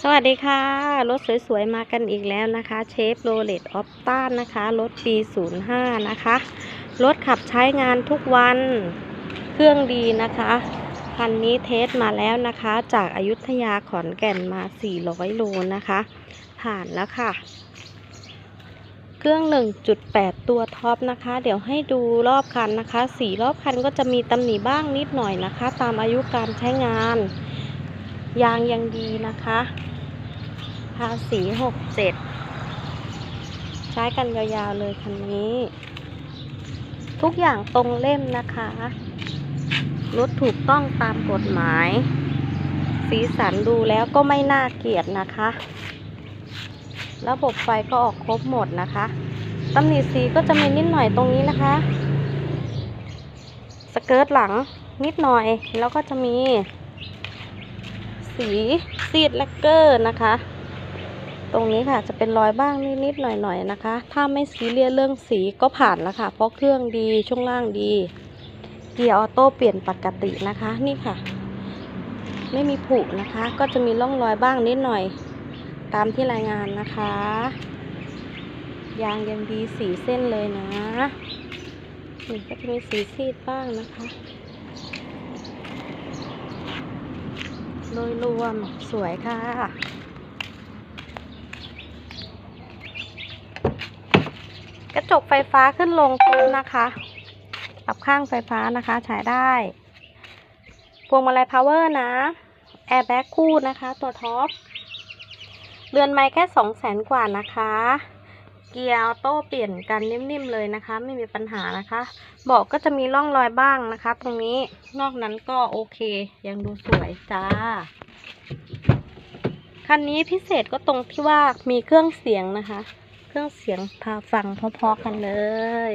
สวัสดีค่ะ รถสวยๆ มากันอีกแล้วนะคะเชฟโรเลตออฟต้านนะคะ รถปี 05 นะคะ รถขับใช้งานทุกวันเครื่องดีนะคะคันนี้เทสมาแล้วนะคะ จากอายุทยาขอนแก่นมา 400 โลนะคะ ผ่านแล้วค่ะ เครื่อง 1.8 ตัวท็อปนะคะ เดี๋ยวให้ดูรอบคันนะคะ สีรอบคันก็จะมีตำหนิบ้างนิดหน่อยนะคะ ตามอายุการใช้งาน ยางยังดีนะคะ ภาษีหกเจ็ดใช้กันยาวๆเลยคันนี้ ทุกอย่างตรงเล่มนะคะรถถูกต้องตามกฎหมาย สีสันดูแล้วก็ไม่น่าเกลียดนะคะ ระบบไฟก็ออกครบหมดนะคะตำหนิสีก็จะมีนิดหน่อยตรงนี้นะคะ สเกิร์ตหลังนิดหน่อยแล้วก็จะมี สีซีดแลกเกอร์นะคะ ตรงนี้ค่ะจะเป็นรอยบ้างนิดๆหน่อยๆนะคะ ถ้าไม่ซีเรียสเรื่องสีก็ผ่านแล้วค่ะ เพราะเครื่องดีช่วงล่างดี เกียร์ออโต้เปลี่ยนปกตินะคะนี่ค่ะ ไม่มีผุนะคะ ก็จะมีร่องรอยบ้างนิดหน่อย ตามที่รายงานนะคะ ยางยังดีสีเส้นเลยนะนี่ก็จะมีสีซีดบ้างนะคะ โดยรวมสวยค่ะกระจกไฟฟ้าขึ้นลงครบนะคะปรับข้างไฟฟ้านะคะใช้ได้พวงมาลัยพาวเวอร์นะ แอร์แบ็กคู่นะคะ ตัวท็อป เรือนไม้แค่สองแสนกว่านะคะ เกียร์ออโต้เปลี่ยนกันนิ่มๆเลยนะคะ ไม่มีปัญหานะคะเบาะก็จะมีร่องรอยบ้างนะคะ ตรงนี้นอกนั้นก็โอเค ยังดูสวยจ้าคันนี้พิเศษก็ตรงที่ว่ามีเครื่องเสียงนะคะ เครื่องเสียงพาฟังพราะๆกันเลย